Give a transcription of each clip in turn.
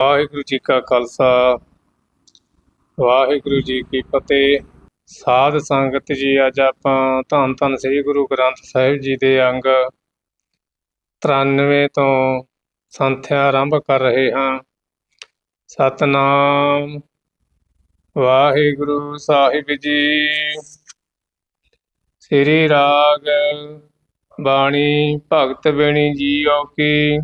ਵਾਹਿਗੁਰੂ ਜੀ ਕਾ ਖਾਲਸਾ, ਵਾਹਿਗੁਰੂ ਜੀ ਕੀ ਫਤਿਹ। ਸਾਧ ਸੰਗਤ ਜੀ, ਅੱਜ ਆਪਾਂ ਧੰਨ ਧੰਨ ਸ੍ਰੀ ਗੁਰੂ ਗ੍ਰੰਥ ਸਾਹਿਬ ਜੀ ਦੇ ਅੰਗ 93 ਤੋਂ ਸੰਥਿਆ ਆਰੰਭ ਕਰ ਰਹੇ ਹਾਂ। ਸਤਨਾਮ ਵਾਹਿਗੁਰੂ ਸਾਹਿਬ ਜੀ। ਸ੍ਰੀ ਰਾਗ ਬਾਣੀ ਭਗਤ ਬੇਣੀ ਜੀਓ ਕੀ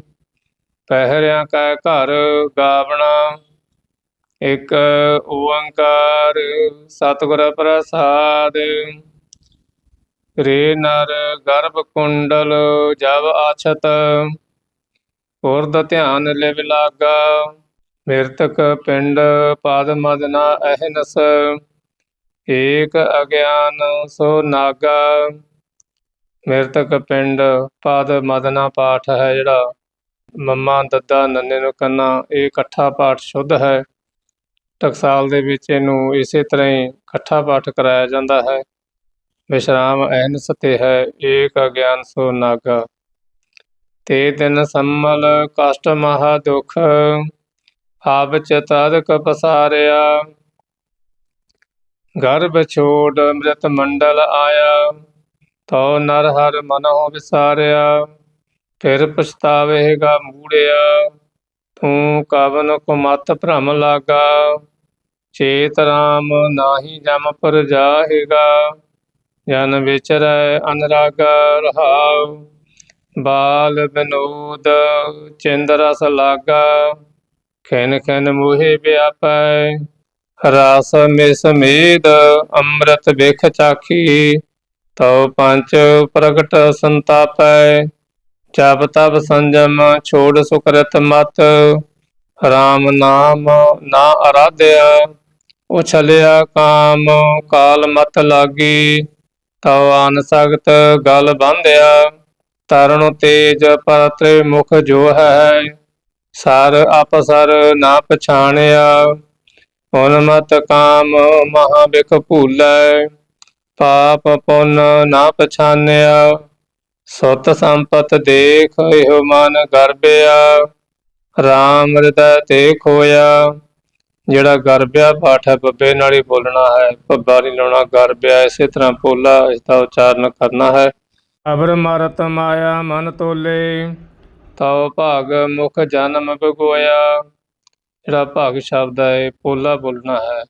ਪਹਿਰਿਆ ਕੈ ਘਰ ਗਾਵਣਾ, ਇੱਕ ਓੰਕਾਰ ਸਤਿਗੁਰ ਪ੍ਰਸਾਦ। ਰੇ ਨਰ ਗਰਭ ਕੁੰਡਲ ਜਬ ਆਛਤ ਉਰਦ ਧਿਆਨ ਲਿਵ ਲਾਗਾ, ਮਿਰਤਕ ਪਿੰਡ ਪਦ ਮਦਨਾ ਅਹਨਸ। ਏਕ ਅਗਿਆਨ ਸੋ ਨਾਗਾ, ਮਿਰਤਕ ਪਿੰਡ ਪਦ ਮਦਨਾ ਪਾਠ ਹੈ ਜਿਹੜਾ ਮੰਮਾ, ਦੱਦਾ, ਨੰਨੇ ਨੂੰ ਕੰਨਾ, ਇਹ ਇਕੱਠਾ ਪਾਠ ਸ਼ੁੱਧ ਹੈ। ਟਕਸਾਲ ਦੇ ਵਿੱਚ ਇਹਨੂੰ ਇਸੇ ਤਰ੍ਹਾਂ ਹੀ ਇਕੱਠਾ ਪਾਠ ਕਰਾਇਆ ਜਾਂਦਾ ਹੈ। ਵਿਸ਼ਰਾਮ ਅਹਨਸ ਤੇ ਹੈ, ਏਕ ਅਗਿਆਨ ਸੋ ਨਾਗਾ। ਤੇ ਦਿਨ ਸੰਮਲ ਕਸ਼ਟ ਮਹਾ ਦੁਖ, ਆਪ ਚਤਦਕ ਪਸਾਰਿਆ। ਗਰਭ ਛੋੜ ਅੰਮ੍ਰਿਤ ਮੰਡਲ ਆਇਆ, ਤਉ ਨਰ ਹਰ ਮਨੋ ਵਿਸਾਰਿਆ। ਫਿਰ ਪਛਤਾਵੇਗਾ ਮੂੜਿਆ, ਤੂੰ ਕਵਨ ਕੋ ਮਤ ਭ੍ਰਮ ਲਾਗਾ, ਚੇਤ ਰਾਮ ਨਾਹੀ ਜਮ ਪਰ ਜਾਹੇਗਾ, ਜਨ ਵਿਚਰੈ ਅਨਰਾਗਾ ਰਹਾਉ, ਬਾਲ ਬਿਨੋਦ ਚਿੰਦ ਰਸ ਲਾਗਾ, ਖਿਨ ਖਿਨ ਮੋਹਿ ਵਿਆਪੈ, ਰਸ ਮਿਸ ਮੇਦ ਅੰਮ੍ਰਿਤ ਵਿਖ ਚਾਖੀ, ਤਉ ਪੰਚ ਪ੍ਰਗਟ ਸੰਤਾਪੈ ਜਪ ਤਪ ਸੰਜਮ ਛੋੜ ਸੁਕਰਤ ਮਤ RAM ਨਾਮ ਨਾ ਅਰਾਧਿਆ, ਉਛਲਿਆ ਕਾਮ, ਕਾਲ ਮਤ ਲਾਗੀ ਤਉ ਆਨ ਗਲ ਬੰਧਿਆ ਤਰੁਣ ਤੇਜ ਪਰਤ੍ਰੇ ਮੁਖ ਜੋ ਹੈ, ਸਰ ਆਪਸਰ ਨਾ ਪਛਾਣਿਆ ਮਤ ਕਾਮ ਮਹਾ ਬਿਖ ਭੂਲੈ, ਪਾਪ ਪੁੰਨ ਨਾ ਪਛਾਨਿਆ ਸੁਤ ਸੰਪਤ ਦੇਖ ਇਹੋ ਮਨ ਗਰਬਿਆ RAM ਹਿਰਦੈ ਤੇ ਖੋਇਆ ਜਿਹੜਾ ਗਰਬਿਆ ਪਾਠ ਹੈ ਬੱਬੇ ਨਾਲ ਹੀ ਬੋਲਣਾ ਹੈ। ਭੱਬਾ ਨਹੀਂ ਲਾਉਣਾ ਗਰਬਿਆ ਇਸੇ ਤਰ੍ਹਾਂ ਪੋਲਾ ਇਸ ਦਾ ਉਚਾਰਨ ਕਰਨਾ ਹੈ। ਅਬਰ ਮਰਤ ਮਾਇਆ ਮਨ ਤੋਲੇ। ਤਉ ਭਾਗ ਮੁਖ ਜਨਮ ਬਗੋਇਆ ਜਿਹੜਾ ਭਾਗ ਸ਼ਬਦ ਹੈ ਪੋਲਾ ਬੋਲਣਾ ਹੈ।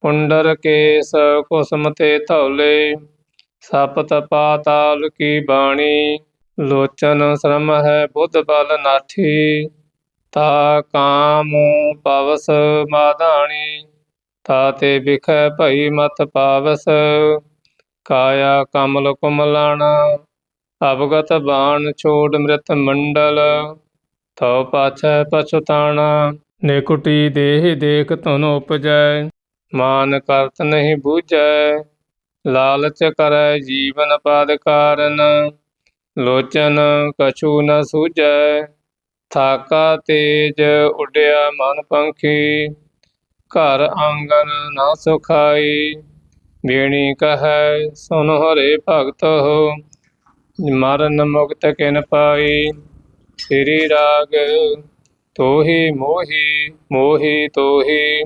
ਪੁੰਡਰ ਕੇਸ ਕੁਸਮ ਤੇ ਧੌਲੇ। ਸਪਤ ਪਾਤਾਲ ਕੀ ਬਾਣੀ, ਲੋਚਨ ਸ਼ਰਮ ਹੈ ਬੁੱਧ ਬਲ ਨਾਥੀ ਤਾ ਕਾਮ ਪਵਸ ਮਾਧਾਣੀ, ਤਾ ਤੇ ਵਿਖੈ ਭਈ ਮਤ ਪਾਵਸ। ਕਾਇਆ ਕਮਲ ਕੁਮਲਾਣਾ, ਅਵਗਤ ਬਾਣ ਛੋੜ ਮ੍ਰਿਤ ਮੰਡਲ। ਤਉ ਪਾਛੈ ਪਛੁਤਾਣਾ ਨਿਕੁਟੀ ਦੇਹ ਦੇਖ ਧੁਨ ਉਪਜੈ। ਮਾਨ ਕਰਤ ਨਹੀਂ ਬੂਝੈ ਲਾਲਚ ਕਰੈ ਜੀਵਨ ਪਾਦ ਕਾਰਨ, ਲੋਚਨ ਕਛੂ ਨ ਸੂਝੈ, ਥਾਕਾ ਤੇਜ ਉਡਿਆ ਮਨ ਪੰਖੀ, ਘਰ ਆਂਗਨ ਨਾ ਸੁਖਾਈ ਬੇਣੀ ਕਹੈ, ਸੁਨ ਹਰੇ ਭਗਤ ਹੋ, ਮਰਨ ਮੁਕਤ ਕਿਨ ਪਾਈ, ਸ੍ਰੀ ਰਾਗ ਤੋਹੀ ਮੋਹੀ ਮੋਹੀ ਤੋਹੀ,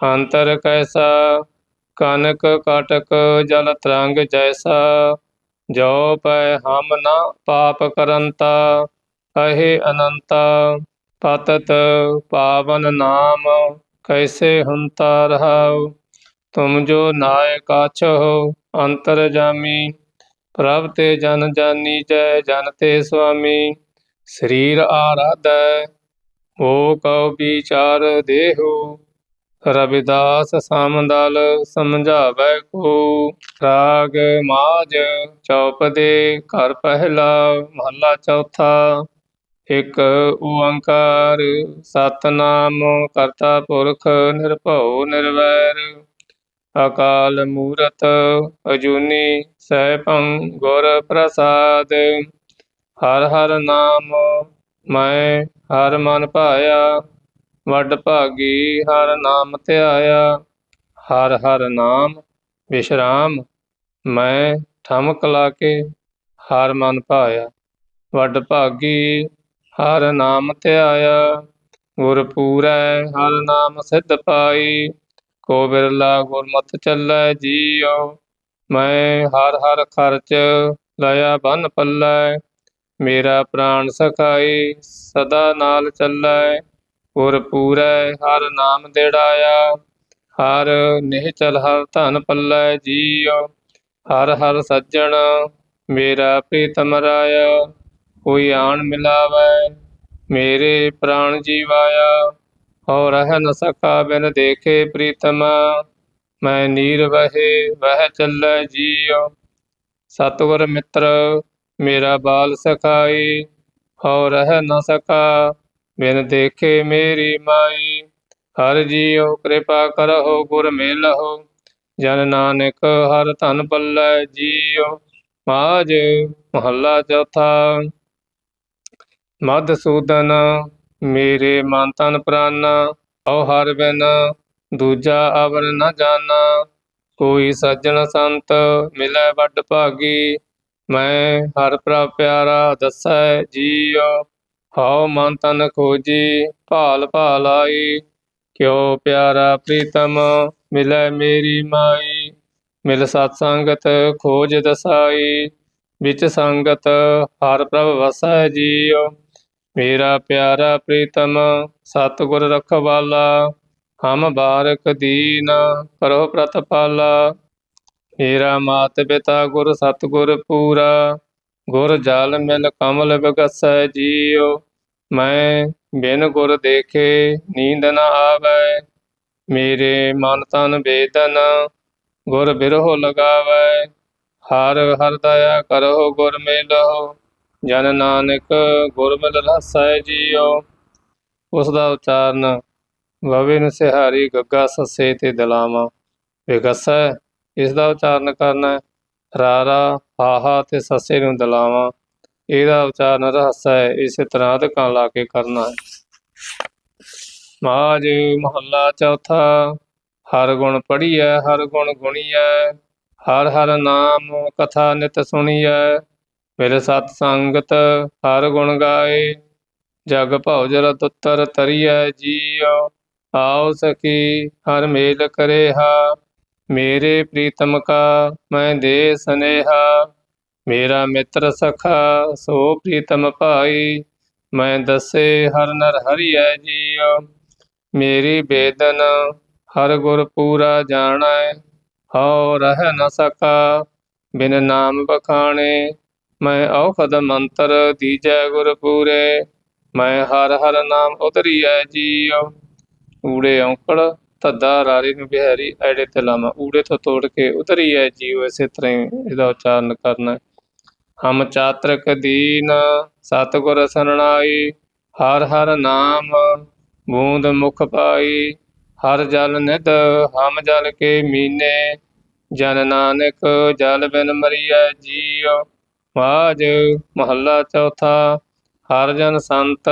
ਅੰਤਰ ਕੈਸਾ ਕਨਕ ਕਟਕ ਜਲ ਤਰੰਗ ਜੈਸਾ, ਜੋ ਪੈ ਹਮ ਨਾ ਪਾਪ ਕਰੰਤਾ ਅਹੇ ਅਨੰਤਾ, ਪਤਤ ਪਾਵਨ ਨਾਮ, ਕੈਸੇ ਹੁੰਤਾ ਰਹਾਉ? ਤੁਮ ਜੋ ਨਾਇਕ ਆਛੋ ਅੰਤਰ ਜਾਮੀ, ਪ੍ਰਭ ਤੇ ਜਨ ਜਾਨੀ ਜੈ, ਜਨ ਤੇ ਸੁਆਮੀ, ਸਰੀਰ ਆਰਾਧੈ ਹੋ ਕਉ ਵਿਚਾਰ ਦੇਹੋ। ਰਵਿਦਾਸ ਸ਼ਾਮਦਲ ਸਮਝਾਵੈ ਕੋ, ਰਾਗ ਮਾਜ ਚੌਪਦੇ ਘਰ ਪਹਿਲਾ, ਮਹੱਲਾ ਚੌਥਾ। ਇੱਕ ਓੰਕਾਰ, ਸਤਨਾਮ ਕਰਤਾ ਪੁਰਖ, ਨਿਰਭਉ ਨਿਰਵੈਰ। ਅਕਾਲ ਮੂਰਤ, ਅਜੂਨੀ ਸੈਭੰ ਗੁਰ ਪ੍ਰਸਾਦ। ਹਰ ਹਰ ਨਾਮ ਮੈਂ ਹਰ ਮਨ ਭਾਇਆ ਵੱਡ ਭਾਗੀ, ਹਰ ਨਾਮ ਧਿਆਇਆ, ਹਰ ਹਰ ਨਾਮ ਵਿਸ਼ਰਾਮ, ਮੈਂ ਠਮਕ ਲਾ ਕੇ ਹਰ ਮਨ ਭਾਇਆ। ਵੱਡ ਭਾਗੀ, ਹਰ ਨਾਮ ਧਿਆਇਆ, ਗੁਰ ਪੂਰੈ, ਹਰ ਨਾਮ ਸਿੱਧ ਪਾਈ। ਕੋ ਬਿਰਲਾ ਗੁਰਮਤਿ ਚੱਲੈ, ਜੀਉ, ਮੈਂ ਹਰ ਹਰ ਖਰਚ ਲਿਆ ਬੰਨ ਪੱਲੈ। ਮੇਰਾ ਪ੍ਰਾਣ ਸਖਾਈ, ਸਦਾ ਨਾਲ ਚੱਲੈ। ਗੁਰ ਪੂਰੈ, ਹਰ ਨਾਮ ਦੇੜਾਇਆ। ਹਰ ਨਿਹਚਲ, ਹਰ ਧਨ ਪੱਲੈ ਜੀਉ ਹਰ ਹਰ ਸੱਜਣ, ਮੇਰਾ ਪ੍ਰੀਤਮ ਰਾਇਆ ਕੋਈ ਆਣ ਮਿਲਾਵੈ, ਮੇਰੇ ਪ੍ਰਾਣ ਜੀਵਾਇਆ। ਹੋ ਰਹਿ ਨ ਸਕਾ, ਬਿਨ ਦੇਖੇ ਪ੍ਰੀਤਮ। ਮੈਂ ਨੀਰ ਵਹੇ, ਵਹਿ ਚੱਲੈ ਜੀਉ ਸਤਿਗੁਰ ਮਿੱਤਰ, ਮੇਰਾ ਬਾਲ ਸਖਾਈ। ਹੋ ਰਹਿ ਨ ਸਕਾ ਬਿਨ ਦੇਖੇ ਮੇਰੀ ਮਾਈ। ਹਰ ਜੀਉ ਕਿਰਪਾ ਕਰਹੁ, ਗੁਰ ਮਿਲਹੁ। ਜਨ ਨਾਨਕ ਹਰ ਧਨ ਪੱਲੈ ਜੀਉ। ਮਾਜ ਮਹੱਲਾ ਚੌਥਾ। ਮਧਸੂਦਨ ਮੇਰੇ ਮਨ ਤਨ ਪ੍ਰਾਨ। ਹਉ ਹਰ ਬਿਨ ਦੂਜਾ ਅਵਰ ਨ ਜਾਣਾ ਕੋਈ ਸੱਜਣ ਸੰਤ ਮਿਲੈ ਵੱਡ ਭਾਗੀ। ਮੈਂ ਹਰ ਪ੍ਰਭ ਪਿਆਰਾ ਦੱਸੈ ਜੀਉ। ਹਉ ਮਨ ਤਨ ਖੋਜੀ, ਭਾਲ ਭਾਲ ਆਈ। ਕਿਉ ਪਿਆਰਾ ਪ੍ਰੀਤਮ, ਮਿਲੈ ਮੇਰੀ ਮਾਈ। ਮਿਲ ਸਤ ਸੰਗਤ ਖੋਜ ਦਸਾਈ, ਵਿੱਚ ਸੰਗਤ ਹਰ ਪ੍ਰਭ ਵਸੈ ਜੀਉ। ਮੇਰਾ ਪਿਆਰਾ ਪ੍ਰੀਤਮ, ਸਤਿਗੁਰ ਰਖਵਾਲਾ, ਹਮ ਬਾਰਕ ਦੀਨ ਕਰੋ ਪ੍ਰਤਪਾਲਾ। ਮੇਰਾ ਮਾਤ ਪਿਤਾ ਗੁਰ ਸਤਿਗੁਰ ਪੂਰਾ ਗੁਰ ਜਲ ਮਿਲ ਕਮਲ ਬਗਸੈ ਜੀਉ, ਮੈਂ ਬਿਨ ਗੁਰ ਦੇਖੇ ਨੀਂਦ ਨ ਆਵੈ। ਮੇਰੇ ਮਨ ਤਨ ਬੇਦਨ, ਗੁਰ ਬਿਰਹੁ ਲਗਾਵੈ। ਹਰ ਹਰ ਦਇਆ ਕਰਹੁ ਗੁਰ ਮਿਲਹੁ, ਜਨ ਨਾਨਕ ਗੁਰ ਮਿਲ ਰਸੈ ਜੀਉ। ਉਸ ਦਾ ਉਚਾਰਨ ਵਵੇ ਨੂੰ ਸਿਹਾਰੀ ਗੱਗਾ ਸੱਸੇ ਤੇ ਦਲਾਵਾਂ। ਵਿਗਸੈ ਇਸ ਦਾ ਉਚਾਰਨ ਕਰਨਾ। ਰਾਰਾ ਹਾਹਾ ਤੇ ਸੱਸੇ ਨੂੰ ਦਲਾਵਾਂ। ਇਹਦਾ ਉਚਾਰਨ ਰਹੱਸਾ ਹੈ, ਇਸੇ ਤਰ੍ਹਾਂ ਅਧਿਕਾਂ ਲਾ ਕੇ ਕਰਨਾ ਹੈ। ਮਾਜ ਮਹੱਲਾ ਚੌਥਾ, ਹਰ ਗੁਣ ਪੜੀਐ ਹਰ ਗੁਣ ਗੁਣੀਐ, ਹਰ ਹਰ ਨਾਮ ਕਥਾ ਨਿਤ ਸੁਣੀਐ। ਮੇਰੇ ਸਤ ਸੰਗਤ, ਹਰ ਗੁਣ ਗਾਏ, ਜਗ ਭਉਜਰ ਤੁਤਰ ਤਰੀਐ ਜੀਉ ਆਉ ਸਕੀ ਹਰ ਮੇਲ ਕਰੇ ਹਾ ਮੇਰੇ ਪ੍ਰੀਤਮ ਕਾ ਮੈਂ ਦੇ ਸਨੇਹਾ, ਮੇਰਾ ਮਿੱਤਰ ਸਖਾ, ਸੋ ਪ੍ਰੀਤਮ ਭਾਈ, ਮੈਂ ਦਸੇ ਹਰ ਨਰ ਹਰੀਐ ਜੀਉ। ਮੇਰੀ ਬੇਦਨ ਹਰ ਗੁਰ ਪੂਰਾ ਜਾਣੈ, ਹਉ ਰਹਿ ਨ ਸਕਾ, ਬਿਨ ਨਾਮ ਬਖਾਣੇ। ਮੈਂ ਔਖਦ ਮੰਤਰ ਦੀਜੈ ਗੁਰ ਪੂਰੇ, ਮੈਂ ਹਰ ਹਰ ਨਾਮ ਉਤਰੀਐ ਜੀਉ। ਊੜੇ ਔਂਕੜ ਧੱਦਾ ਰਾਰੀ ਨੂੰ ਬਿਹਾਰੀ ਐੜੇ ਤੇ ਲਾਵਾਂ ਊੜੇ ਤੋਂ ਤੋੜ ਕੇ ਉਤਰੀਐ ਜੀਉ ਇਸੇ ਤਰ੍ਹਾਂ ਇਹਦਾ ਉਚਾਰਨ ਕਰਨਾ। ਹਮ ਚਾਤ੍ਰਿਕ ਦੀਨ, ਸਤਿਗੁਰ ਸਰਣਾਈ ਹਰ ਹਰ ਨਾਮ ਬੂੰਦ ਮੁਖ ਪਾਈ, ਹਰ ਜਲ ਨਿਧ ਹਮ ਜਲ ਕੇ ਮੀਨੇ, ਜਨ ਨਾਨਕ ਜਲ ਬਿਨ ਮਰੀਐ ਜੀਉ। ਵਾਜ ਮਹੱਲਾ ਚੌਥਾ, ਹਰ ਜਨ ਸੰਤ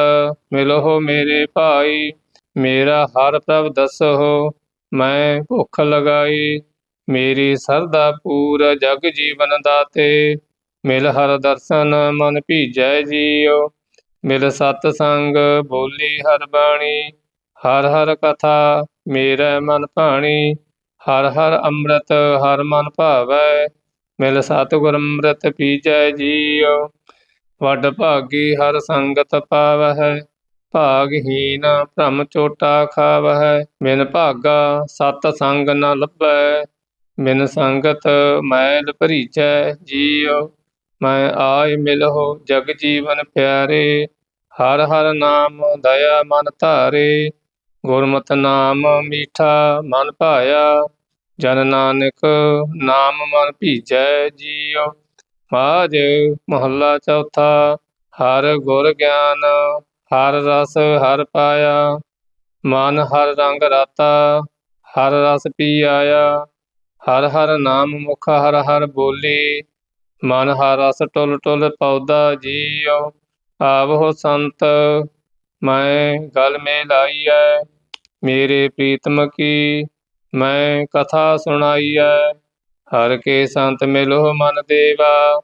ਮਿਲੋ ਮੇਰੇ ਭਾਈ। ਮੇਰਾ ਹਰ ਪ੍ਰਭ ਦਸੋ ਮੈਂ ਭੁੱਖ ਲਗਾਈ। ਮੇਰੀ ਸਰਦਾ ਪੂਰ ਜਗ ਜੀਵਨ ਦਾਤੇ, ਮਿਲ ਹਰ ਦਰਸ਼ਨ ਮਨ ਭੀਜੈ ਜੀਉ। ਮਿਲ ਸਤ ਸੰਗ ਬੋਲੀ ਹਰ ਬਾਣੀ, ਹਰ ਹਰ ਕਥਾ ਮੇਰਾ ਮਨ ਭਾਣੀ। ਹਰ ਹਰ ਅੰਮ੍ਰਿਤ ਹਰ ਮਨ ਭਾਵੈ, ਮਿਲ ਸਤਿਗੁਰ ਅੰਮ੍ਰਿਤ ਪੀਜੈ ਜੀਉ। ਵੱਡ ਭਾਗੀ ਹਰ ਸੰਗਤ ਪਾਵਹਿ ਭਾਗਹੀਨ ਭ੍ਰਮ ਚੋਟਾ ਖਾਵਹਿ, ਬਿਨ ਭਾਗਾ ਸਤ ਸੰਗ ਨ ਲੱਭੈ, ਬਿਨ ਸੰਗਤ ਮੈਲ ਭਰੀਚੈ ਜੀਉ, ਮੈਂ ਆਇ ਮਿਲਹੁ ਜਗ ਜੀਵਨ ਪਿਆਰੇ, ਹਰ ਹਰ ਨਾਮ ਦਇਆ ਮਨ ਧਾਰੇ, ਗੁਰਮਤਿ ਨਾਮ ਮੀਠਾ ਮਨ ਭਾਇਆ, ਜਨ ਨਾਨਕ ਨਾਮ ਮਨ ਭੀਜੈ ਜੀਉ। ਮਾਜ ਮਹੱਲਾ ਚੌਥਾ, ਹਰ ਗੁਰ ਗਿਆਨ ਹਰ ਰਸ ਹਰ ਪਾਇਆ, ਮਨ ਹਰ ਰੰਗ ਰਾਤਾ, ਹਰ ਰਸ ਪੀ ਆਇਆ, ਹਰ ਹਰ ਨਾਮ ਮੁਖ ਹਰ ਹਰ ਬੋਲੀ, ਮਨ ਹਰ ਰਸ ਟੁਲ ਟੁਲ ਪੌਦਾ ਜੀਉ, ਆਵਹੁ ਸੰਤ, ਮੈਂ ਗਲ ਮੇ ਲਾਈ ਲਾਈਐ, ਮੇਰੇ ਪ੍ਰੀਤਮ ਕੀ ਮੈਂ ਕਥਾ ਸੁਣਾਈ ਸੁਣਾਈਐ, ਹਰ ਕੇ ਸੰਤ ਮਿਲੋ ਮਨ ਦੇਵਾ,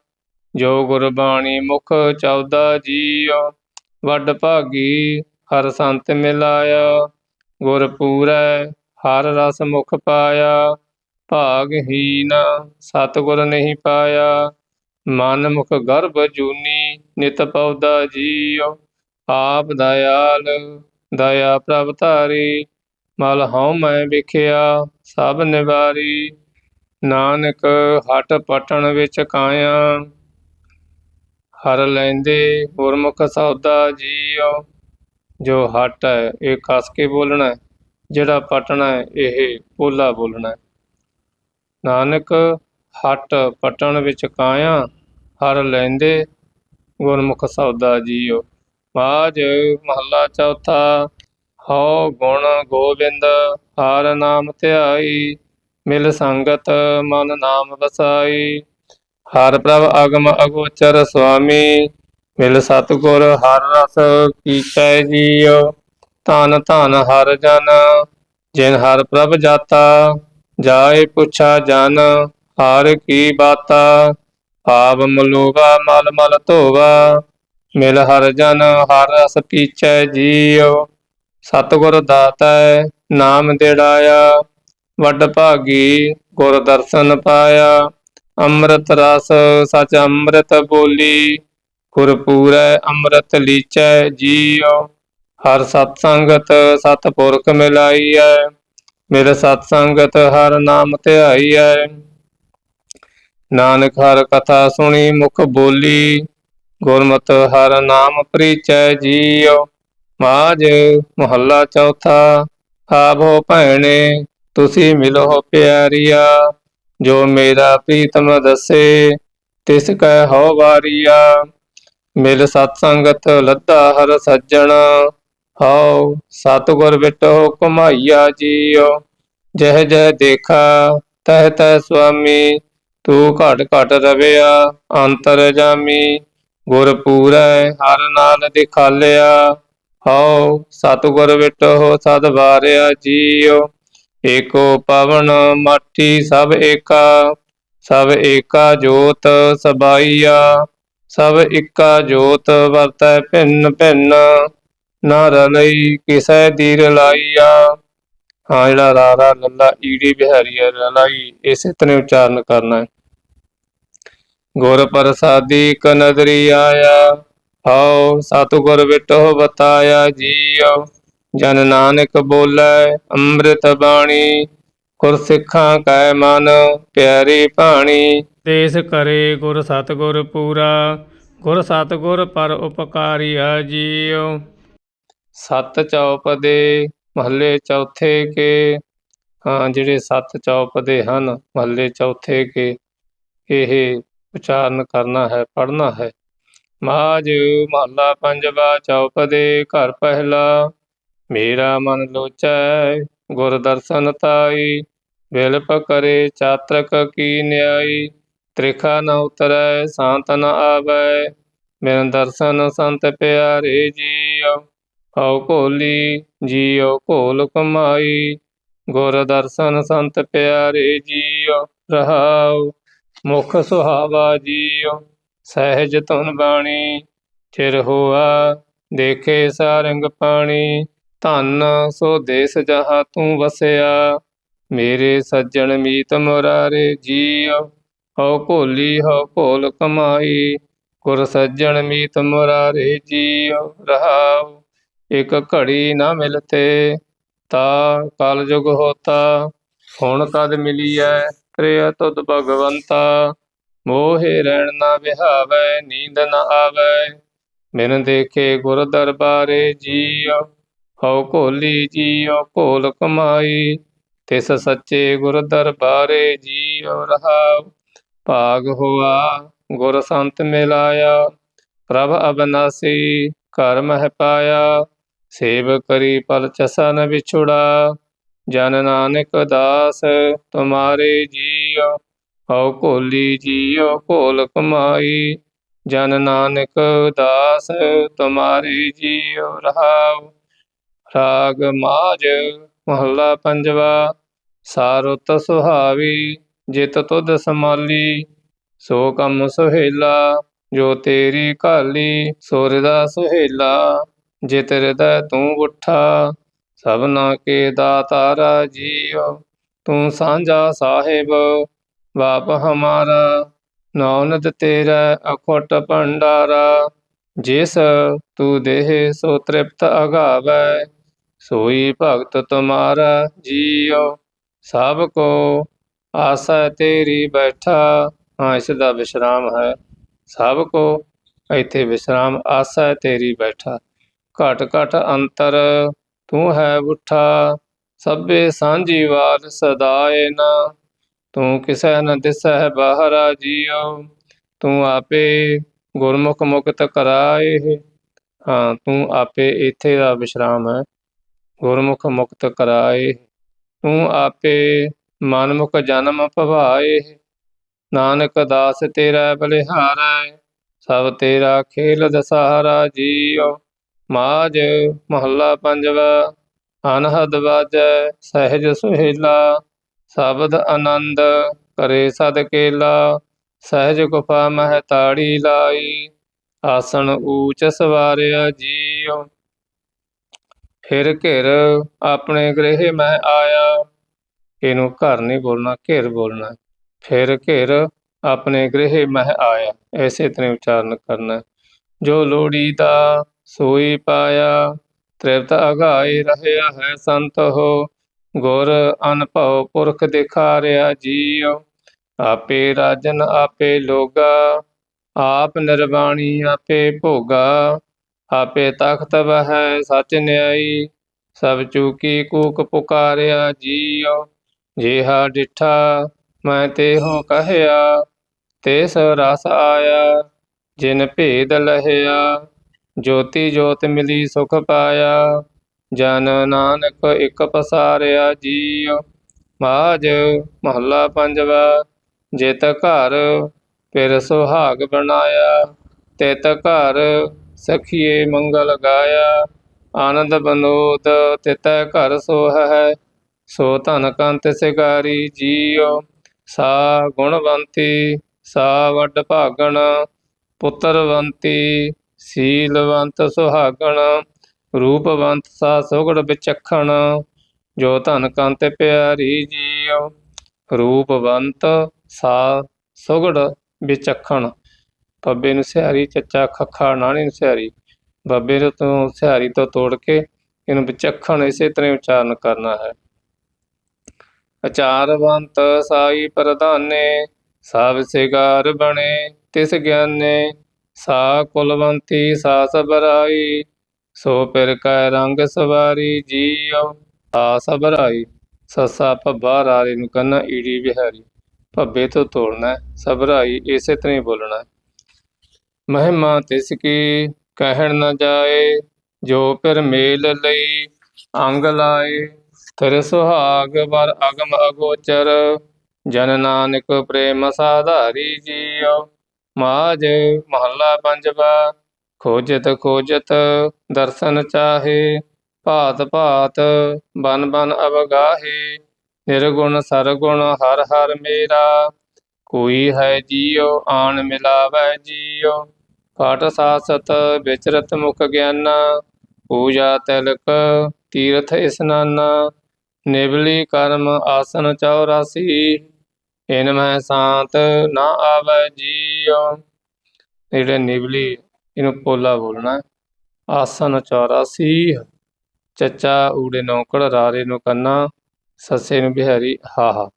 ਜੋ ਗੁਰਬਾਣੀ ਮੁਖ ਚੌਦਾ ਜੀਉ ਵੱਡ ਭਾਗੀ, ਹਰ ਸੰਤ ਮਿਲਾਇਆ। ਗੁਰ ਪੂਰੈ, ਹਰ ਰਸ ਮੁਖ ਪਾਇਆ। ਭਾਗਹੀਨ ਸਤਿਗੁਰ ਨਹੀਂ ਪਾਇਆ। ਮਨ ਮੁਖ ਗਰਭ ਜੂਨੀ, ਨਿਤ ਪਉਦਾ ਜੀਉ। ਆਪ ਦਇਆਲ, ਦਇਆ ਪ੍ਰਭ ਧਾਰੀ। ਮਲ ਹਉ ਮੈਂ ਵਿਖਿਆ, ਸਭ ਨਿਵਾਰੀ। ਨਾਨਕ ਹਟ ਪਟਣ ਵਿੱਚ ਕਾਇਆ। ਹਰ ਲੈਂਦੇ ਗੁਰਮੁਖ ਸੌਦਾ ਜੀਉ, ਜੋ ਹਟ ਹੈ, ਇਹ ਕਸ ਕੇ ਬੋਲਣਾ ਜਿਹੜਾ ਪਟਣਾ ਹੈ, ਇਹ ਪੋਲਾ ਬੋਲਣਾ ਨਾਨਕ ਹਟ ਪਟਣ ਵਿੱਚ ਕਾਇਆ, ਹਰ ਲੈਂਦੇ ਗੁਰਮੁਖ ਸੌਦਾ ਜੀਉ। ਬਾਜ ਮਹੱਲਾ ਚੌਥਾ, ਹਉ ਗੁਣ ਗੋਬਿੰਦ, ਹਰ ਨਾਮ ਧਿਆਈ, ਮਿਲ ਸੰਗਤ ਮਨ ਨਾਮ ਵਸਾਈ। ਹਰ ਪ੍ਰਭ ਅਗਮ ਅਗੋਚਰ ਸੁਆਮੀ, ਮਿਲ ਸਤਗੁਰ ਹਰ ਰਸ ਕੀਚੈ ਜੀਉ, ਧਨ ਧਨ ਹਰ ਜਨ, ਜਿਨ ਹਰ ਪ੍ਰਭ ਜਾਤਾ, ਜਾਏ ਪੁੱਛਾ ਜਨ, ਹਰ ਕੀ ਬਾਤਾ, ਆਪ ਮਲੋਵਾ ਮਲ ਮਲ ਧੋਵਾ, ਮਿਲ ਹਰ ਜਨ ਹਰ ਰਸ ਪੀਚੈ ਜੀਉ, ਸਤਿਗੁਰ ਦਾਤੈ ਨਾਮ ਦੇੜਾਇਆ, ਵੱਡ ਭਾਗੀ ਗੁਰ ਦਰਸ਼ਨ ਪਾਇਆ ਅੰਮ੍ਰਿਤ ਰਸ, ਸਚ ਅੰਮ੍ਰਿਤ ਬੋਲੀ, ਗੁਰ ਪੂਰੈ, ਅੰਮ੍ਰਿਤ ਲੀਚੈ, ਜੀਉ। ਹਰ ਸਤ ਸੰਗਤ ਸਤ ਪੁਰਖ ਮਿਲਾਈਐ ਮੇਰੇ ਸਤ ਸੰਗਤ ਹਰ ਨਾਮ ਧਿਆਈਐ। ਨਾਨਕ ਹਰ ਕਥਾ ਸੁਣੀ, ਮੁਖ ਬੋਲੀ, ਗੁਰਮਤਿ ਹਰ ਨਾਮ ਪ੍ਰੀਚੈ, ਜੀਉ। ਮਾਜ ਮਹੱਲਾ ਚੌਥਾ ਆਭੋ ਭੈਣੇ, ਤੁਸੀਂ ਮਿਲੋ ਪਿਆਰੀਆ। ਜੋ ਮੇਰਾ ਪ੍ਰੀਤਮ ਦਸੇ, ਤਿਸ ਕੈ ਹੋ ਵਾਰੀਆ। ਮਿਲ ਸਤ ਸੰਗਤ ਲੱਦਾ ਹਰ ਸੱਜਣ। ਹਉ ਸਤਿਗੁਰ ਵਿਟੋ ਕਮਾਈਆ ਜੀਉ। ਜਹ ਜਹ ਦੇਖਾ, ਤਹ ਤਹ ਸੁਆਮੀ। ਤੂੰ ਘਟ ਘਟ ਰਵਿਆ, ਅੰਤਰ ਜਾਮੀ। ਗੁਰ ਪੂਰੈ ਹਰ ਨਾਲ ਦਿਖਾਲਿਆ। ਹਉ ਸਤਿਗੁਰ ਵਿਟੋ ਸਦ ਵਾਰਿਆ ਜੀਓ ਏਕੋ ਪਵਨ ਮਾਟੀ ਸਭ ਏਕਾ ਸਭ ਏਕਾ ਜੋਤ ਸਬਾਈਆ, ਸਭ ਇੱਕਾ ਜੋਤ ਵਰਤੈ ਭਿੰਨ ਭਿੰਨ ਨਾ ਰਲਈ ਕਿਸੈ ਦੀਰ ਲਾਈਆ। ਹਾਂ, ਜਿਹੜਾ ਰਾਰਾ ਲੱਲਾ ਈੜੀ ਬਿਹਾਰੀ ਰਲਾਈ ਇਸੇ ਤਰ੍ਹਾਂ ਉਚਾਰਨ ਕਰਨਾ ਹੈ। ਗੁਰ ਪ੍ਰਸਾਦੀ ਕ ਨਦਰੀ ਆਇਆ ਹਉ ਸਤਿਗੁਰ ਵਿਟੋ ਬਤਾਇਆ ਜੀਉ ਜਨ ਨਾਨਕ ਬੋਲੇ ਅੰਮ੍ਰਿਤ ਬਾਣੀ। ਗੁਰ ਸਿੱਖਾਂ ਕੈ ਮਨ ਪਿਆਰੀ ਬਾਣੀ ਦੇਸ ਕਰੇ ਗੁਰ ਸਤਿਗੁਰ ਪੂਰਾ ਗੁਰ ਸਤਿਗੁਰ ਪਰ ਉਪਕਾਰੀਆ ਜੀਉ ਸਤ ਚੌਪਦੇ ਮਹੱਲੇ ਚੌਥੇ ਕੇ। ਹਾਂ ਜਿਹੜੇ ਸੱਤ ਚੌਪਦੇ ਹਨ ਮਹੱਲੇ ਚੌਥੇ ਕੇ ਇਹ ਉਚਾਰਨ ਕਰਨਾ ਹੈ ਪੜ੍ਹਨਾ ਹੈ। ਮਾਜ ਮਹੱਲਾ ਪੰਜਵਾ ਚੌਪਦੇ ਘਰ ਪਹਿਲਾ। ਮੇਰਾ ਮਨ ਲੋਚੈ, ਗੁਰ ਦਰਸ਼ਨ ਤਾਈ ਵਿਲਪ ਕਰੇ ਚਾਤਰਕ ਕੀ ਨਿਆਈ, ਤ੍ਰਿਖਾ ਨ ਉਤਰੈ, ਸ਼ਾਂਤ ਨ ਆਵੈ, ਬਿਨ ਦਰਸ਼ਨ ਸੰਤ ਪਿਆਰੇ ਜੀਉ, ਹਉ ਭੋਲੀ ਜੀਉ ਭੋਲ ਕਮਾਈ, ਗੁਰ ਦਰਸ਼ਨ ਸੰਤ ਪਿਆਰੇ ਜੀਉ, ਰਹਾਉ ਮੁਖ ਸੁਹਾਵਾ ਜੀਉ, ਸਹਿਜ ਧੁਨ ਬਾਣੀ, ਚਿਰ ਹੋਆ ਦੇਖੇ ਸਾਰੰਗ ਪਾਣੀ ਧਨ ਸੋ ਦੇਸ ਜਹਾਂ ਤੂੰ ਵਸਿਆ, ਮੇਰੇ ਸੱਜਣ ਮੀਤ ਮੁਰਾਰੇ ਜੀਉ ਹਉ ਭੋਲੀ, ਹਉ ਭੋਲ ਕਮਾਈ, ਗੁਰ ਸੱਜਣ ਮੀਤ ਮੁਰਾਰੇ ਜੀਉ ਰਹਾਉ, ਇਕ ਘੜੀ ਨਾ ਮਿਲਤੇ, ਤਾ ਕਲ ਜੁਗ ਹੋਤਾ, ਹੁਣ ਕਦ ਮਿਲੀਐ ਤ੍ਰਿਆ ਤੁਧ ਭਗਵੰਤਾ। ਮੋਹਿ ਰਹਿਣ ਨਾ ਵਿਹਾਵੈ, ਨੀਂਦ ਨਾ ਆਵੈ, ਬਿਨ ਦੇਖੇ ਗੁਰ ਦਰਬਾਰੇ ਜੀਉ ਹਉ ਭੋਲੀ ਜੀਉ ਭੋਲ ਕਮਾਈ, ਤਿਸ ਸੱਚੇ ਗੁਰ ਦਰਬਾਰੇ ਜੀਉ ਰਹਾਉ। ਭਾਗ ਹੋਆ, ਗੁਰ ਸੰਤ ਮਿਲਾਇਆ, ਪ੍ਰਭ ਅਬਨਾਸੀ ਕਰਮ ਹੈ ਪਾਇਆ। ਸੇਵ ਕਰੀ ਪਲ ਚਸਾ ਨ ਵਿਛੁੜਾ, ਜਨ ਨਾਨਕ ਦਾਸ ਤੁਮਾਰੇ ਜੀਉ। ਹਉ ਭੋਲੀ ਜੀਉ ਭੋਲ ਕਮਾਈ, ਜਨ ਨਾਨਕ ਦਾਸ ਤੁਮਾਰੇ ਜੀਉ ਰਹਾਉ। ਰਾਗ ਮਾਜ ਮਹੱਲਾ ਪੰਜਵਾ, ਸਾਰੁਤ ਸੁਹਾਵੀ, ਜਿਤ ਤੁਧ ਸਮਾਲੀ, ਸੋ ਕੰਮ ਸੁਹੇਲਾ, ਜੋ ਤੇਰੀ ਕਾਲੀ ਸੁਰਦਾ ਸੁਹੇਲਾ, ਜਿਤ ਹਿਰਦੈ ਤੂੰ ਉਠਾ ਸਭਨਾ ਕੇ ਦਾਤਾਰਾ ਜੀਉ ਤੂੰ ਸਾਂਝਾ ਸਾਹਿਬ, ਬਾਪ ਹਮਾਰਾ, ਨੌਨਦ ਤੇਰਾ ਅਖੁੱਟ ਭੰਡਾਰਾ, ਜਿਸ ਤੂੰ ਦੇਹ ਸੋ ਤ੍ਰਿਪਤ ਅਗਾਵੈ ਸੋਈ ਭਗਤ ਤੁਮਾਰਾ ਜੀਉ, ਸਭ ਕੋ ਆਸਾ ਤੇਰੀ ਬੈਠਾ। ਹਾਂ, ਇਸ ਦਾ ਵਿਸ਼ਰਾਮ ਹੈ। ਸਭ ਕੋ ਇੱਥੇ ਵਿਸ਼ਰਾਮ, ਆਸਾ ਤੇਰੀ ਬੈਠਾ। ਘਟ ਘਟ ਅੰਤਰ ਤੂੰ ਹੈ ਉਠਾ। ਸਭੇ ਸਾਂਝੀ ਵਾਲ ਸਦਾਏ ਨਾ। ਤੂੰ ਕਿਸੈ ਨ ਦਿਸੈ ਬਾਹਰਾ ਜੀਉ। ਤੂੰ ਆਪੇ ਗੁਰਮੁਖ ਮੁਕਤ ਕਰਾਏ। ਹਾਂ, ਤੂੰ ਆਪੇ ਇੱਥੇ ਦਾ ਵਿਸ਼ਰਾਮ ਹੈ। ਗੁਰਮੁਖ ਮੁਕਤ ਕਰਾਏ, ਤੂੰ ਆਪੇ ਮਨਮੁਖ ਜਨਮ ਭਵਾਏ। ਨਾਨਕ ਦਾਸ ਤੇਰਾ ਬਲਿਹਾਰਾ, ਸਭ ਤੇਰਾ ਖੇਲ ਦਸਹਾਰਾ ਜੀਉ। ਮਾਜ ਮਹੱਲਾ ਪੰਜਵਾ, ਅਨਹਦ ਵਾਜੈ ਸਹਿਜ ਸੁਹੇਲਾ। ਸ਼ਬਦ ਆਨੰਦ ਕਰੇ ਸਦ ਕੇਲਾ, ਸਹਿਜ ਗੁਫਾ ਮਹਿ ਤਾੜੀ ਲਾਈ। ਆਸਣ ਊਚ ਸਵਾਰਿਆ ਜੀਉ। ਫਿਰ ਘਿਰ, ਆਪਣੇ ਗ੍ਰਹਿ ਮੈਂ ਆਇਆ। ਇਹਨੂੰ ਘਰ ਨਹੀਂ ਬੋਲਣਾ, ਘਿਰ ਬੋਲਣਾ। ਫਿਰ ਘਿਰ, ਆਪਣੇ ਗ੍ਰਹਿ ਮਹਿ ਆਇਆ। ਐਸੇ ਤਰ੍ਹਾਂ ਉਚਾਰਨ ਕਰਨਾ। ਜੋ ਲੋੜੀ ਦਾ ਸੋਈ ਪਾਇਆ, ਤ੍ਰਿਪਤ ਅਗਾਏ ਰਹਿਆ ਹੈ ਸੰਤ ਹੋ। ਗੁਰ ਅਨਭਉ ਪੁਰਖ ਦਿਖਾ ਦਿਖਾਰਿਆ ਜੀਉ। ਆਪੇ ਰਾਜਨ ਆਪੇ ਲੋਗਾ, ਆਪ ਨਿਰਵਾਣੀ ਆਪੇ ਭੋਗਾ। ਆਪੇ ਤਖਤ ਬਹਿ ਸਚ ਨਿਆਈ, ਸਭ ਚੂਕੀ ਕੂਕ ਪੁਕਾਰਿਆ ਜੀਉ। ਜਿਹਾ ਡਿਠਾ ਮੈਂ ਤੇਹੋ ਕਹਿਆ, ਤਿਸ ਰਸ ਆਇਆ, ਜਿਨ ਭੇਦ ਲਹਿਆ। ਜੋਤੀ ਜੋਤ ਮਿਲੀ ਸੁਖ ਪਾਇਆ, ਜਨ ਨਾਨਕ ਇਕ ਪਸਾਰਿਆ ਜੀਉ। ਮਾਜ ਮਹੱਲਾ ਪੰਜਵਾ, ਜਿਤ ਘਰ ਫਿਰ ਸੁਹਾਗ ਬਣਾਇਆ, ਤਿਤ ਘਰ ਸਖੀਏ ਮੰਗਲ ਗਾਇਆ, ਆਨੰਦ ਬਨੋਦ, ਤਿਤੈ ਘਰ ਸੋਹੈ, ਸੋ ਧਨ ਕੰਤ ਸਿਗਾਰੀ ਜੀਉ, ਸਾ ਗੁਣਵੰਤੀ, ਸਾ ਵੱਡ ਭਾਗਣ, ਪੁੱਤਰਵੰਤੀ, ਸੀਲਵੰਤ ਸੁਹਾਗਣ, ਰੂਪਵੰਤ ਸਾ ਸੁਗੜ ਵਿਚਖਣ, ਜੋ ਧਨ ਕੰਤ ਪਿਆਰੀ ਜੀਉ, ਰੂਪਵੰਤ ਸਾ ਸੁਗੜ ਵਿਚਖਣ। ਪੱਬੇ ਨੂੰ ਸਿਹਾਰੀ ਚੱਚਾ ਖੱਖਾ ਨਾਣੀ ਨੂੰ ਸਿਹਾਰੀ। ਬੱਬੇ ਨੂੰ ਤੋਂ ਸਿਹਾਰੀ ਤੋਂ ਤੋੜ ਕੇ ਇਹਨੂੰ ਵਿਚਖਣ ਇਸੇ ਤਰ੍ਹਾਂ ਉਚਾਰਨ ਕਰਨਾ ਹੈ। ਅਚਾਰਵੰਤ ਸਾਈ ਪ੍ਰਧਾਨੇ ਸਭ ਸਿਗਾਰ ਬਣੇ ਤਿਸ ਗਿਆਨੇ ਸਾ ਕੁਲਵੰਤੀ ਸਾ ਸਬਰਾਈ ਸੋ ਪਿਰ ਕੈ ਰੰਗ ਸਵਾਰੀ ਜੀਉ ਆ ਸਬਰਾਈ ਸੱਸਾ ਭੱਬਾ ਰਾਰੇ ਨੂੰ ਕੰਨਾ ਈੜੀ ਬਿਹਾਰੀ ਭੱਬੇ ਤੋਂ ਤੋੜਨਾ ਹੈ, ਸਬਰਾਈ ਇਸੇ ਤਰ੍ਹਾਂ ਹੀ ਬੋਲਣਾ ਮਹਿਮਾ ਤਿਸ ਕੀ ਕਹਿਣ ਨਾ ਜਾਏ, ਜੋ ਪਿਰ ਮੇਲ ਲਈ ਅੰਗ ਲਾਏ। ਤੇਰੇ ਸੁਹਾਗ ਵਰ ਅਗਮ ਅਗੋਚਰ, ਜਨ ਨਾਨਕ ਪ੍ਰੇਮ ਸਾਧਾਰੀ ਜੀਉ। ਮਾਜ ਮਹੱਲਾ ਪੰਜਵਾ, ਖੋਜਤ ਖੋਜਤ ਦਰਸ਼ਨ ਚਾਹੇ। ਭਾਤ ਭਾਤ ਬਨ ਬਨ ਅਵਗਾਹੇ, ਨਿਰਗੁਣ ਸਰਗੁਣ ਹਰ ਹਰ ਮੇਰਾ। ਕੋਈ ਹੈ ਜੀਉ, ਆਣ ਮਿਲਾਵੈ ਜੀਉ। ਪਾਠ ਸਾਸਤ, ਵਿਚਰਤ ਮੁਖ ਗਿਆਨਾ। ਪੂਜਾ ਤਿਲਕ, ਤੀਰਥ ਇਸਨਾਨਾ। ਨਿਵਲੀ ਕਰਮ ਆਸਨ 84 ਇਨ ਮੈਂ ਸ਼ਾਂਤ, ਨਾ ਆਵੈ ਜੀਉ। ਜਿਹੜੇ ਨਿਵਲੀ, ਇਹਨੂੰ ਪੋਲਾ ਬੋਲਣਾ ਹੈ। ਆਸਨ 84 ਚੱਚਾ ਊੜੇ ਨੌਕੜ ਰਾਰੇ ਨੂੰ ਕੰਨਾ, ਸੱਸੇ ਨੂੰ ਬਿਹਾਰੀ ਹਾਹਾ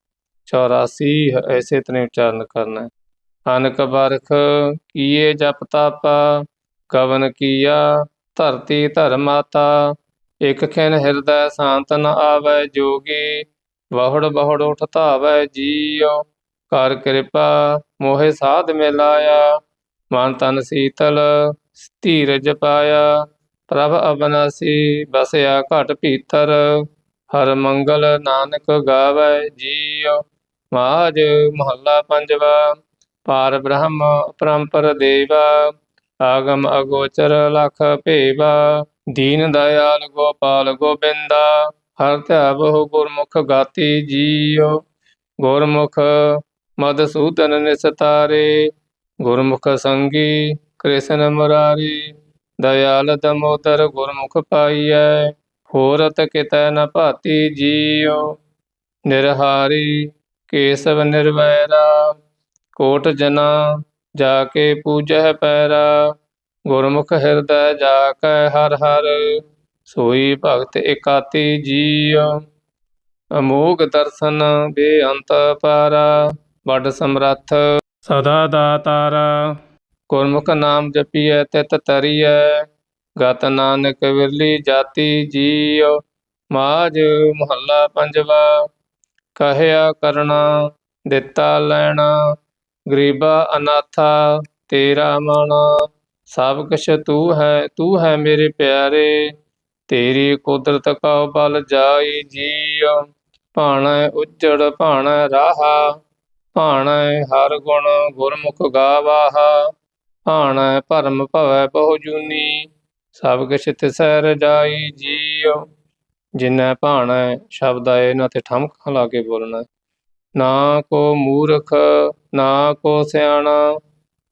84 ਐਸੇ ਤਰ੍ਹਾਂ ਉਚਾਰਨ ਕਰਨਾ ਹੈ। ਅਨਕ ਬਰਖ ਕੀਏ ਜਪ ਤਾਪਾ, ਕਵਨ ਕੀਆ, ਧਰਤੀ ਧਰਮਾਤਾ ਇਕ ਖਿਨ ਹਿਰਦੈ ਸ਼ਾਂਤ ਨ ਆਵੈ ਜੋਗੀ ਬਹੁੜ ਬਹੁੜ ਉਠ ਧਾਵੈ ਜੀਉ। ਕਰ ਕਿਰਪਾ ਮੋਹਿ ਸਾਧ ਮਿਲਾਇਆ, ਮਨ ਤਨ ਸੀਤਲ ਧੀਰਜ ਪਾਇਆ। ਪ੍ਰਭ ਅਬਨਾਸੀ ਬਸਿਆ ਘਟ ਭੀਤਰ, ਹਰ ਮੰਗਲ ਨਾਨਕ ਗਾਵੈ ਜੀਉ। ਮਾਜ ਮਹੱਲਾ ਪੰਜਵਾ, ਪਾਰ ਬ੍ਰਹਮ ਪਰੰਪਰ ਦੇਵਾ, ਆਗਮ ਅਗੋਚਰ ਲਖ ਭੇਵਾ, ਦੀਨ ਦਇਆਲ ਗੋਪਾਲ ਗੋਬਿੰਦਾ, ਹਰ ਧਿਆਵਹੁ ਗੁਰਮੁਖ ਗਾਤੀ ਜੀਉ, ਗੁਰਮੁਖ ਮਦਸੂਦਨ ਨਿਸਤਾਰੇ ਗੁਰਮੁਖ ਸੰਗੀ ਕ੍ਰਿਸ਼ਨ ਮੁਰਾਰੀ, ਦਇਆਲ ਦਮੋਦਰ ਗੁਰਮੁਖ ਪਾਈਐ ਹੋਰਤ ਕਿਤੈ ਨ ਭਾਤੀ ਜੀਉ, ਨਿਰਹਾਰੀ ਕੇਸਵ ਨਿਰਵੈਰਾ ਕੋਟ ਜਨਾ ਜਾ ਕੇ ਪੂਜਹਿ ਪੈਰਾ ਗੁਰਮੁਖ ਹਿਰਦੈ ਜਾ ਕੈ ਹਰ ਹਰ ਸੋਈ ਭਗਤ ਇਕਾਤੀ ਜੀਉ। ਅਮੋਗ ਦਰਸ਼ਨ ਬੇਅੰਤ ਪਾਰਾ ਵੱਡ ਸਮਰੱਥ। ਸਦਾ ਦਾਤਾਰਾ ਗੁਰਮੁਖ ਨਾਮ ਜਪੀਐ ਤਿਤ ਤਰੀਐ। ਗਤ ਨਾਨਕ ਵਿਰਲੀ ਜਾਤੀ ਜੀਉ। ਮਾਝ ਮਹੱਲਾ ਪੰਜਵਾ। ਕਹਿਆ ਕਰਨਾ ਦਿੱਤਾ ਲੈਣਾ, ਗਰੀਬਾ ਅਨਾਥਾ, ਤੇਰਾ ਮਾਣਾ, ਸਭ ਕੁਛ ਤੂੰ ਹੈ ਤੂੰ ਹੈ ਮੇਰੇ ਪਿਆਰੇ, ਤੇਰੀ ਕੁਦਰਤ ਕਉ ਬਲ ਜਾਈ ਜੀਉ, ਭਾਣੈ ਉਜੜ, ਭਾਣੈ ਰਾਹਾ, ਭਾਣੈ ਹਰ ਗੁਣ ਗੁਰਮੁਖ ਗਾਵਾਹਾ, ਭਾਣੈ ਭਰਮ ਭਵੈ ਬਹੁ ਜੂਨੀ, ਸਭ ਕਿਛ ਤਿਸੈ ਰਜਾਈ ਜੀਉ। ਜਿਨੈ ਭਾਣੈ ਸ਼ਬਦ ਆਏ, ਇਹਨਾਂ ਤੇ ਠਮਕ ਲਾ ਕੇ ਬੋਲਣਾ। ਨਾ ਕੋ ਮੂਰਖ, ਨਾ ਕੋ ਸਿਆਣਾ,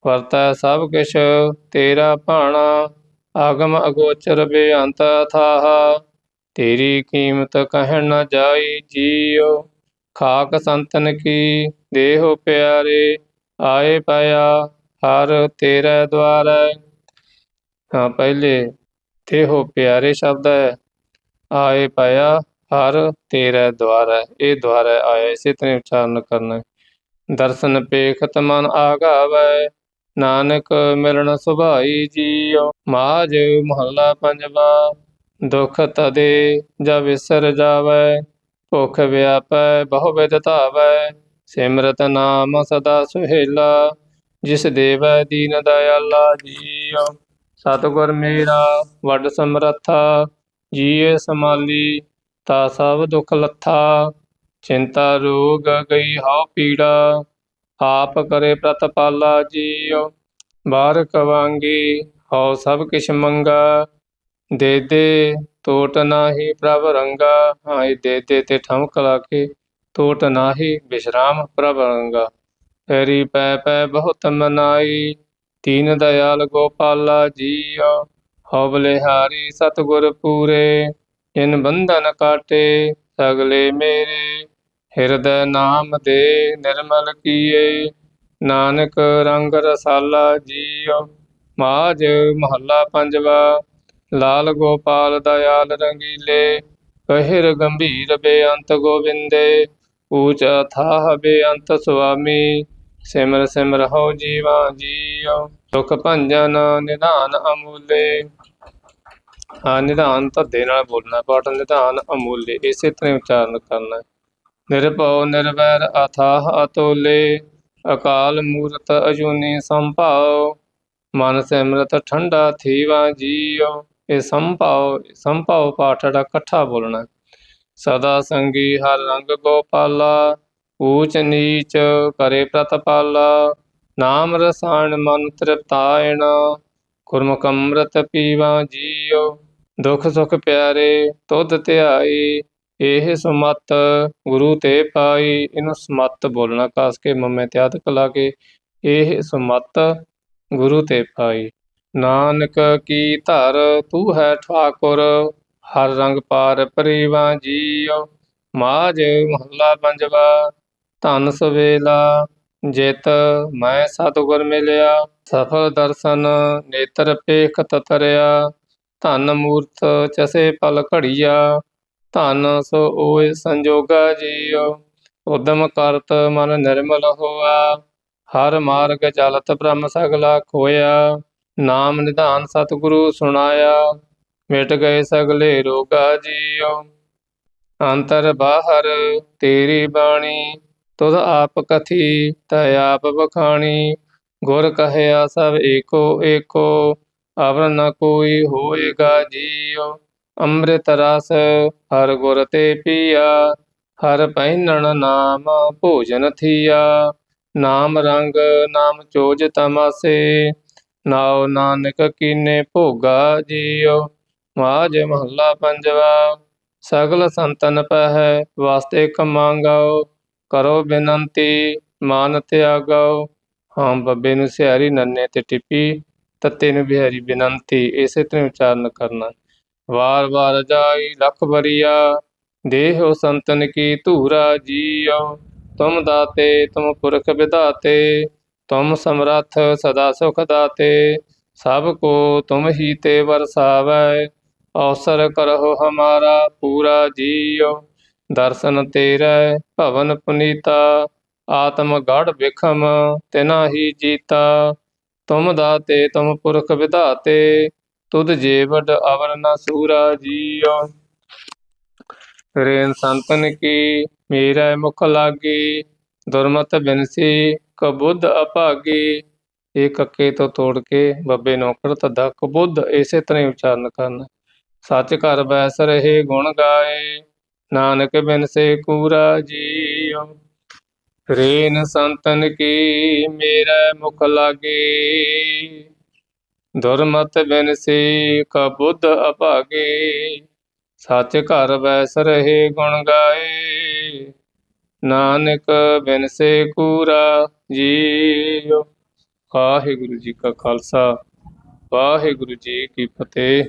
ਵਰਤੈ ਸਭ ਕਿਛ, ਤੇਰਾ ਭਾਣਾ, ਆਗਮ ਅਗੋਚਰ ਬੇਅੰਤ ਥਾਹ ਤੇਰੀ ਕੀਮਤ ਕਹਿਣ ਨ ਜਾਈ ਜੀਉ, ਖਾਕ ਸੰਤਨ ਕੀ ਦੇਹੋ ਪਿਆਰੇ, ਆਏ ਪਾਇਆ ਹਰ ਤੇਰੇ ਦੁਆਰੈ। ਹਾਂ ਪਹਿਲੇ ਦੇਹੋ ਪਿਆਰੇ ਸ਼ਬਦ ਹੈ। ਆਏ ਪਾਇਆ, ਹਰ ਤੇਰੇ ਦੁਆਰੈ, ਇਹ ਦੁਆਰੈ ਆਇਆ, ਇਸੇ ਤਰ੍ਹਾਂ ਉਚਾਰਨ ਕਰਨਾ। ਦਰਸ਼ਨ ਪੇਖਤ ਮਨ ਆਗਾਵੈ, ਨਾਨਕ ਮਿਲਣ ਸੁਭਾਈ ਜੀਉ। ਮਾਝ ਮਹੱਲਾ ਪੰਜਵਾ, ਦੁਖ ਤਦੇ ਜਾ ਵਿਸਰ ਜਾਵੈ, ਭੁਖ ਵਿਆਪੈ, ਬਹੁ ਵਿਦ ਧਾਵੈ। ਸਿਮਰਤ ਨਾਮ ਸਦਾ ਸੁਹੇਲਾ, ਜਿਸ ਦੇਵੈ ਦੀਨ ਦਇਆਲਾ ਜੀਉ। ਸਤਿਗੁਰ ਮੇਰਾ, ਵੱਡ ਸਮਰੱਥਾ ਜੀਏ ਸਮਾਲੀ ਤਾ ਸਭ ਦੁਖ ਲੱਥਾ, ਚਿੰਤਾ ਰੋਗ ਗਈ ਹਉ ਪੀੜਾ, ਆਪ ਕਰੇ ਪ੍ਰਤਪਾਲਾ ਜੀਉ। ਬਾਰਕ ਕਵਾਂਗੀ, ਹਉ ਸਭ ਕਿਛ ਮੰਗਾ, ਦੇ ਦੇ ਟੋਟ ਨਾਹੀ ਪ੍ਰਭ ਰੰਗਾ ਹਾਂ ਦੇ ਦੇ ਤੇ ਠਮਕ ਲਾ ਕੇ ਟੋਟ ਨਾਹੀ ਵਿਸ਼ਰਾਮ ਪ੍ਰਭ ਰੰਗਾ। ਫੇਰੀ ਪੈ ਪੈ ਬਹੁਤ ਮਨਾਈ ਤੀਨ ਦਇਆਲ ਗੋਪਾਲਾ ਜੀਉ। ਹਉ ਬਲਿਹਾਰੀ ਸਤਿਗੁਰ ਪੂਰੇ, ਇਨ ਬੰਧਨ ਕਾਟੇ ਸਗਲੇ ਮੇਰੇ। ਹਿਰਦੈ ਨਾਮ ਦੇ ਨਿਰਮਲ ਕੀਏ, ਨਾਨਕ ਰੰਗ ਰਸਾਲਾ ਜੀਉ ਮਾਝ ਮਹੱਲਾ ਪੰਜਵਾ, ਲਾਲ ਗੋਪਾਲ ਦਇਆਲ ਰੰਗੀਲੇ। ਕਹਿਰ ਗੰਭੀਰ ਬੇਅੰਤ ਗੋਬਿੰਦੇ ਊਚ ਅਥਾਹ ਬੇਅੰਤ ਸੁਆਮੀ। ਸਿਮਰ ਸਿਮਰ ਹੋ ਜੀਵਾ ਜੀਉ ਸੁਖ ਭੰਜਨ ਨਿਧਾਨ ਅਮੂਲੇ ਹਾਂ, ਨਿਧਾਨ ਧੱਦੇ ਨਾਲ ਬੋਲਣਾ, ਪਾਠ ਨਿਧਾਨ ਅਮੂਲੇ, ਇਸੇ ਤਰ੍ਹਾਂ ਉਚਾਰਨ ਕਰਨਾ ਹੈ। ਨਿਰਭਉ, ਨਿਰਵੈਰ, ਅਥਾਹ, ਅਤੋਲੇ, ਅਕਾਲ ਮੂਰਤ ਅਜੂਨੀ ਸੰਭਾਉ, ਮਨ ਸਿਮਰਤ ਠੰਡਾ ਥੀਵਾ ਜੀਉ, ਇਹ ਸੰਭਾਉ ਸੰਭਾਉ ਪਾਠ ਦਾ ਇਕੱਠਾ ਬੋਲਣਾ ਸਦਾ ਸੰਗੀ ਹਰ ਰੰਗ ਗੋਪਾਲਾ, ਊਚ ਨੀਚ ਕਰੇ ਪ੍ਰਤਪਾਲਾ ਨਾਮ ਰਸਾਇਣ ਮਨ ਤ੍ਰਿਪਤਾਇਣ, ਗੁਰਮੁਖ ਅੰਮ੍ਰਿਤ ਪੀਵਾ ਜੀਉ, ਦੁਖ ਸੁਖ ਪਿਆਰੇ ਤੁਧ ਧਿਆਈ ਇਹ ਸੁਮਤ ਗੁਰੂ ਤੇ ਪਾਈ ਇਹਨੂੰ ਸਮਤ ਬੋਲਣਾ ਕਾਸ ਕੇ ਮੰਮੇ ਤੇ ਆਦਿਕ ਲਾ ਕੇ, ਇਹ ਸੁਮਤ ਗੁਰੂ ਤੇ ਪਾਈ ਨਾਨਕ ਕੀ ਧਰ, ਤੂੰ ਹੈ ਠਾਕੁਰ, ਹਰ ਰੰਗ ਪਾਰ ਪਰਿਵਾ ਜੀਉ, ਮਾਝ ਮਹੱਲਾ ਪੰਜਵਾ, ਧਨ ਸਵੇਲਾ ਜਿਤ ਮੈਂ ਸਤਿਗੁਰ ਮਿਲਿਆ, ਸਫਲ ਦਰਸ਼ਨ ਨੇਤਰ ਪੇਖਤ ਤਰਿਆ ਧਨ ਮੂਰਤ ਚਸੇ ਪਲ ਘੜੀਆ, ਧਨ ਸੋ ਓਏ ਸੰਜੋਗਾ ਜੀਉ ਉਦਮ ਕਰਤ ਮਨ ਨਿਰਮਲ ਹੋਆ, ਹਰ ਮਾਰਗ ਚਲਤ ਬ੍ਰਹਮ ਸਗਲਾ ਖੋਇਆ। ਨਾਮ ਨਿਧਾਨ ਸਤਿਗੁਰੂ ਸੁਣਾਇਆ, ਮਿਟ ਗਏ ਸਗਲੇ ਰੋਗਾ ਜੀਉ ਅੰਤਰ ਬਾਹਰ ਤੇਰੀ ਬਾਣੀ ਤੁਧ ਆਪ ਕਥੀ, ਤੈ ਆਪ ਬਖਾਣੀ ਗੁਰ ਕਹਿਆ, ਸਭ ਏਕੋ ਏਕੋ। ਅਵਰ ਨ ਕੋਈ ਹੋਏਗਾ ਜੀਉ। ਅੰਮ੍ਰਿਤ ਰਸ ਹਰ ਗੁਰ ਤੇ ਪੀਆ। ਹਰ ਪਹਿਨਣ ਨਾਮ ਭੋਜਨ ਥੀਆ। ਨਾਮ ਰੰਗ, ਨਾਮ ਚੋਜ ਤਮਾਸੇ। ਨਾਉ ਨਾਨਕ ਕੀਨੇ ਭੋਗਾ ਜੀਉ। ਮਾਝ ਮਹੱਲਾ ਪੰਜਵਾ। ਸਗਲ ਸੰਤਨ ਪਹਿ, ਵਾਸਤੇ ਕਮਾਂਗਾਓ ਕਰੋ ਬੇਨੰਤੀ, ਮਾਨ ਤਿਆਗਾਓ ਹਾਂ ਬੱਬੇ ਨੂੰ ਸਿਹਾਰੀ ਨੰਨੇ ਤੇ ਟਿੱਪੀ, ਤੱਤੇ ਨੂੰ ਬਿਹਾਰੀ ਬੇਨੰਤੀ, ਇਸੇ ਤਰ੍ਹਾਂ ਉਚਾਰਨ ਕਰਨਾ। ਵਾਰ ਵਾਰ ਜਾਈ ਲਖ ਬਰੀਆ ਦੇਹੋ ਸੰਤਨ ਕੀ ਧੂਰਾ ਜੀਉ ਤੁਮ ਦਾਤੇ, ਤੁਮ ਪੁਰਖ ਵਿਧਾਤੇ, ਤੁਮ ਸਮਰੱਥ ਸਦਾ ਸੁਖ ਦਾਤੇ। ਸਭ ਕੋ ਤੁਮ ਹੀ ਤੇ ਵਰਸਾਵੈ ਅਵਸਰ ਕਰਹੁ ਹਮਾਰਾ ਪੂਰਾ ਜੀਉ ਦਰਸ਼ਨ ਤੇਰੇ, ਭਵਨ ਪੁਨੀਤਾ, ਆਤਮ ਗੜ ਵਿਖਮ, ਤਿਨਾ ਹੀ ਜੀਤਾ। ਤੁਮ ਦਾਤੇ, ਤੁਮ ਪੁਰਖ ਵਿਧਾਤੇ, ਤੁਧ ਜੀਵਡ ਅਵਰ ਨ ਸੂਰਾ ਜੀਉ ਰੇਨ ਸੰਤਨ ਕੀ, ਮੇਰੇ ਮੁਖ ਲਾਗੀ, ਦੁਰਮਤ ਬਿਨਸੀ, ਕਬੁੱਧ ਅਭਾਗੀ। ਇਹ ਕੱਕੇ ਤੋਂ ਤੋੜ ਕੇ ਬੱਬੇ ਨੌਕਰ ਤੱਦਾ ਕਬੁੱਧ, ਇਸੇ ਤਰ੍ਹਾਂ ਉਚਾਰਨ ਕਰਨਾ। ਸੱਚ ਘਰ ਬੈਸ ਰਹੇ ਗੁਣ ਗਾਏ। ਨਾਨਕ ਬਿਨਸੇ ਕੂਰਾ ਜੀਉ, ਰੇਨ ਸੰਤਨ ਕੀ ਮੇਰਾ ਮੁਖ ਲਾਗੇ। ਦੁਰਮਤ ਬਿਨਸੇ ਕਾ ਬੁੱਧ ਅਭਾਗੇ, ਸੱਚ ਘਰ ਬੈਸ ਰਹੇ ਗੁਣ ਗਾਏ। ਨਾਨਕ ਬਿਨਸੇ ਕੂਰਾ ਜੀਉ, ਵਾਹਿਗੁਰੂ ਜੀ ਕਾ ਖਾਲਸਾ, ਵਾਹਿਗੁਰੂ ਜੀ ਕੀ ਫਤਿਹ।